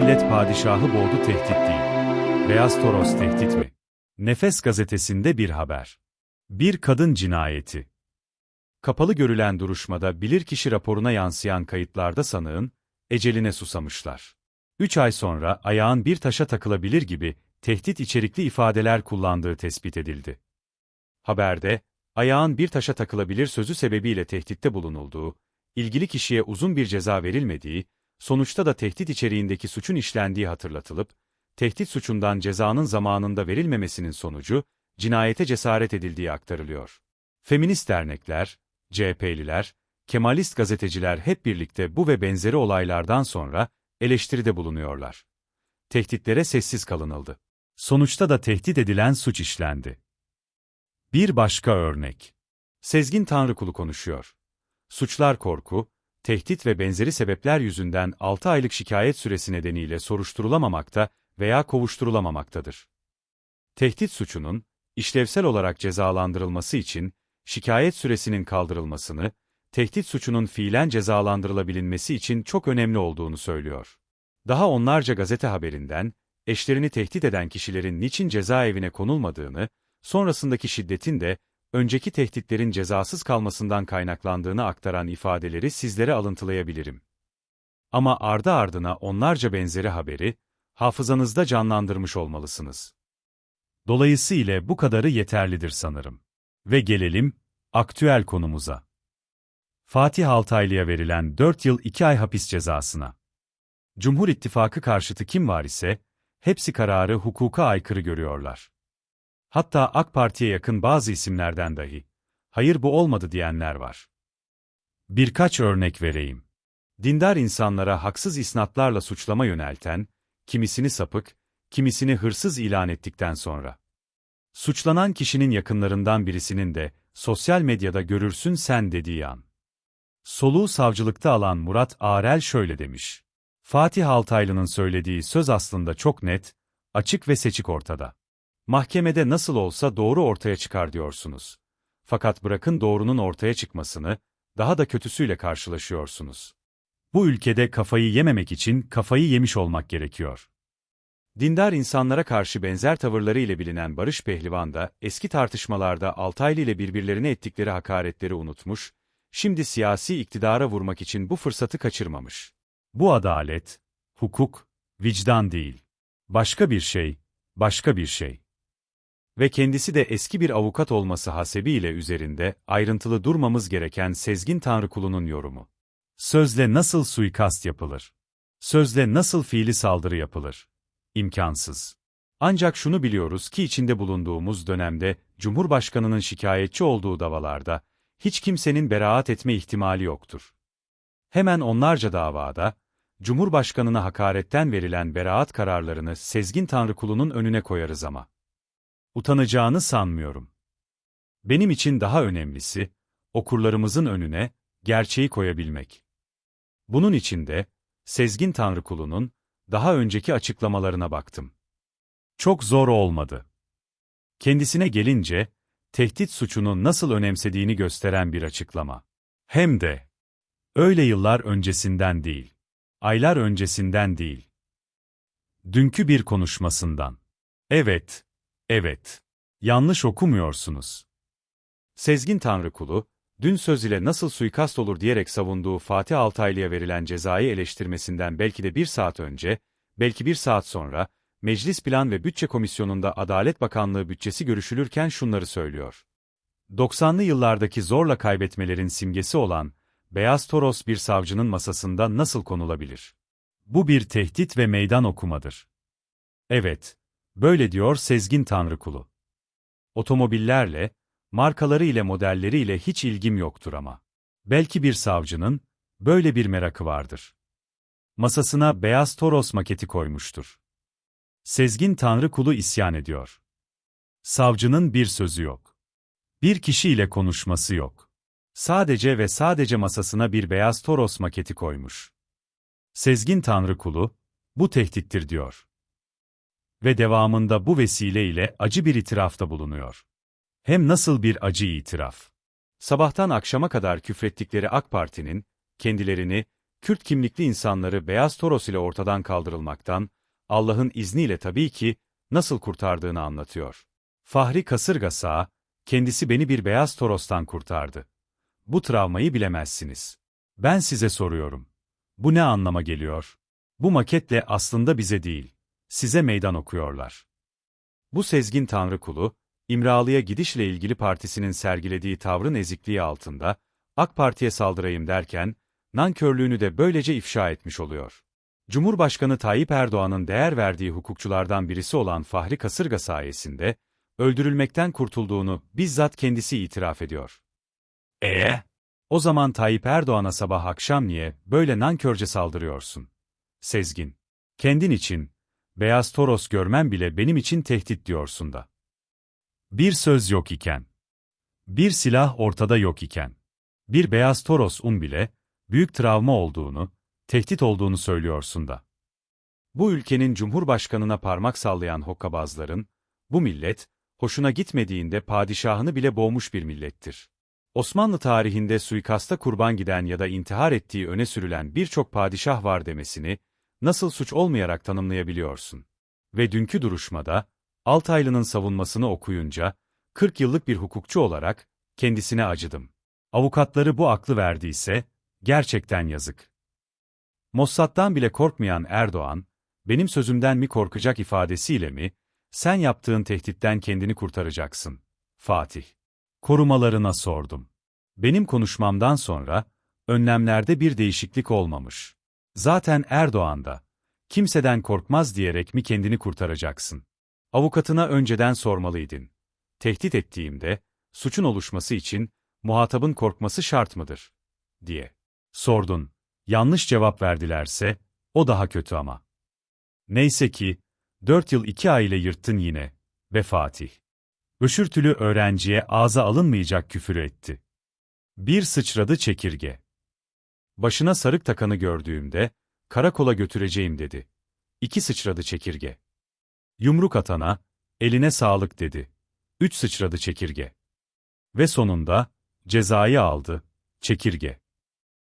millet padişahı boğdu tehdit değil. Beyaz Toros tehdit mi? Nefes gazetesinde bir haber. Bir kadın cinayeti. Kapalı görülen duruşmada bilirkişi raporuna yansıyan kayıtlarda sanığın, eceline susamışlar. Üç ay sonra ayağın bir taşa takılabilir gibi tehdit içerikli ifadeler kullandığı tespit edildi. Haberde, ayağın bir taşa takılabilir sözü sebebiyle tehditte bulunulduğu, ilgili kişiye uzun bir ceza verilmediği, sonuçta da tehdit içeriğindeki suçun işlendiği hatırlatılıp, tehdit suçundan cezanın zamanında verilmemesinin sonucu, cinayete cesaret edildiği aktarılıyor. Feminist dernekler, CHP'liler, Kemalist gazeteciler hep birlikte bu ve benzeri olaylardan sonra eleştiride bulunuyorlar. Tehditlere sessiz kalınıldı. Sonuçta da tehdit edilen suç işlendi. Bir başka örnek. Sezgin Tanrıkulu konuşuyor. Suçlar korku, tehdit ve benzeri sebepler yüzünden 6 aylık şikayet süresi nedeniyle soruşturulamamakta veya kovuşturulamamaktadır. Tehdit suçunun, işlevsel olarak cezalandırılması için, şikayet süresinin kaldırılmasını, tehdit suçunun fiilen cezalandırılabilinmesi için çok önemli olduğunu söylüyor. Daha onlarca gazete haberinden, eşlerini tehdit eden kişilerin niçin cezaevine konulmadığını, sonrasındaki şiddetin de, önceki tehditlerin cezasız kalmasından kaynaklandığını aktaran ifadeleri sizlere alıntılayabilirim. Ama ardı ardına onlarca benzeri haberi, hafızanızda canlandırmış olmalısınız. Dolayısıyla bu kadarı yeterlidir sanırım. Ve gelelim, aktüel konumuza. Fatih Altaylı'ya verilen 4 yıl 2 ay hapis cezasına. Cumhur İttifakı karşıtı kim var ise, hepsi kararı hukuka aykırı görüyorlar. Hatta AK Parti'ye yakın bazı isimlerden dahi, hayır bu olmadı diyenler var. Birkaç örnek vereyim. Dindar insanlara haksız isnatlarla suçlama yönelten, kimisini sapık, kimisini hırsız ilan ettikten sonra. Suçlanan kişinin yakınlarından birisinin de, sosyal medyada görürsün sen dediği an. Soluğu savcılıkta alan Murat Arel şöyle demiş. Fatih Altaylı'nın söylediği söz aslında çok net, açık ve seçik ortada. Mahkemede nasıl olsa doğru ortaya çıkar diyorsunuz. Fakat bırakın doğrunun ortaya çıkmasını, daha da kötüsüyle karşılaşıyorsunuz. Bu ülkede kafayı yememek için kafayı yemiş olmak gerekiyor. Dindar insanlara karşı benzer tavırları ile bilinen Barış Pehlivan da eski tartışmalarda Altaylı ile birbirlerine ettikleri hakaretleri unutmuş, şimdi siyasi iktidara vurmak için bu fırsatı kaçırmamış. Bu adalet, hukuk, vicdan değil. Başka bir şey, başka bir şey. Ve kendisi de eski bir avukat olması hasebiyle üzerinde ayrıntılı durmamız gereken Sezgin Tanrıkulu'nun yorumu. Sözle nasıl suikast yapılır? Sözle nasıl fiili saldırı yapılır? İmkansız. Ancak şunu biliyoruz ki içinde bulunduğumuz dönemde, Cumhurbaşkanının şikayetçi olduğu davalarda, hiç kimsenin beraat etme ihtimali yoktur. Hemen onlarca davada, Cumhurbaşkanına hakaretten verilen beraat kararlarını Sezgin Tanrıkulu'nun önüne koyarız ama. Utanacağını sanmıyorum. Benim için daha önemlisi, okurlarımızın önüne, gerçeği koyabilmek. Bunun için de, Sezgin Tanrıkulu'nun, daha önceki açıklamalarına baktım. Çok zor olmadı. Kendisine gelince, tehdit suçunu nasıl önemsediğini gösteren bir açıklama. Hem de, öyle yıllar öncesinden değil, aylar öncesinden değil. Dünkü bir konuşmasından. Evet, evet, yanlış okumuyorsunuz. Sezgin Tanrıkulu, dün söz ile nasıl suikast olur diyerek savunduğu Fatih Altaylı'ya verilen cezayı eleştirmesinden belki de bir saat önce, belki bir saat sonra, Meclis Plan ve Bütçe Komisyonu'nda Adalet Bakanlığı bütçesi görüşülürken şunları söylüyor. 90'lı yıllardaki zorla kaybetmelerin simgesi olan, Beyaz Toros bir savcının masasında nasıl konulabilir? Bu bir tehdit ve meydan okumadır. Evet, böyle diyor Sezgin Tanrıkulu. Otomobillerle, markaları ile modelleri ile hiç ilgim yoktur ama. Belki bir savcının, böyle bir merakı vardır. Masasına beyaz Toros maketi koymuştur. Sezgin Tanrı kulu isyan ediyor. Savcının bir sözü yok. Bir kişiyle konuşması yok. Sadece ve sadece masasına bir beyaz Toros maketi koymuş. Sezgin Tanrı kulu, bu tehdittir diyor. Ve devamında bu vesileyle acı bir itirafta bulunuyor. Hem nasıl bir acı itiraf. Sabahtan akşama kadar küfrettikleri AK Parti'nin, kendilerini, Kürt kimlikli insanları Beyaz Toros ile ortadan kaldırılmaktan, Allah'ın izniyle tabii ki, nasıl kurtardığını anlatıyor. Fahri Kasırga Sağ, kendisi beni bir Beyaz Toros'tan kurtardı. Bu travmayı bilemezsiniz. Ben size soruyorum. Bu ne anlama geliyor? Bu maketle aslında bize değil, size meydan okuyorlar. Bu sezgin tanrı kulu, İmralı'ya gidişle ilgili partisinin sergilediği tavrın ezikliği altında, AK Parti'ye saldırayım derken, nankörlüğünü de böylece ifşa etmiş oluyor. Cumhurbaşkanı Tayyip Erdoğan'ın değer verdiği hukukçulardan birisi olan Fahri Kasırga sayesinde, öldürülmekten kurtulduğunu bizzat kendisi itiraf ediyor. Ee? O zaman Tayyip Erdoğan'a sabah akşam niye böyle nankörce saldırıyorsun? Sezgin. Kendin için, beyaz toros görmem bile benim için tehdit diyorsun da. Bir söz yok iken. Bir silah ortada yok iken. Bir beyaz toros un bile, büyük travma olduğunu, tehdit olduğunu söylüyorsun da. Bu ülkenin cumhurbaşkanına parmak sallayan hokkabazların, bu millet, hoşuna gitmediğinde padişahını bile boğmuş bir millettir. Osmanlı tarihinde suikasta kurban giden ya da intihar ettiği öne sürülen birçok padişah var demesini, nasıl suç olmayarak tanımlayabiliyorsun? Ve dünkü duruşmada, Altaylı'nın savunmasını okuyunca, 40 yıllık bir hukukçu olarak, kendisine acıdım. Avukatları bu aklı verdiyse, gerçekten yazık. Mossad'dan bile korkmayan Erdoğan, benim sözümden mi korkacak ifadesiyle mi, sen yaptığın tehditten kendini kurtaracaksın, Fatih. Korumalarına sordum. Benim konuşmamdan sonra, önlemlerde bir değişiklik olmamış. Zaten Erdoğan da, kimseden korkmaz diyerek mi kendini kurtaracaksın? Avukatına önceden sormalıydın. Tehdit ettiğimde, suçun oluşması için, muhatabın korkması şart mıdır? diye. Sordun. Yanlış cevap verdilerse, o daha kötü ama. Neyse ki, dört yıl iki ay ile yırttın yine, ve Fatih. Öşürtülü öğrenciye ağza alınmayacak küfür etti. Bir sıçradı çekirge. Başına sarık takanı gördüğümde, karakola götüreceğim dedi. İki sıçradı çekirge. Yumruk atana, eline sağlık dedi. Üç sıçradı çekirge. Ve sonunda, cezayı aldı, çekirge.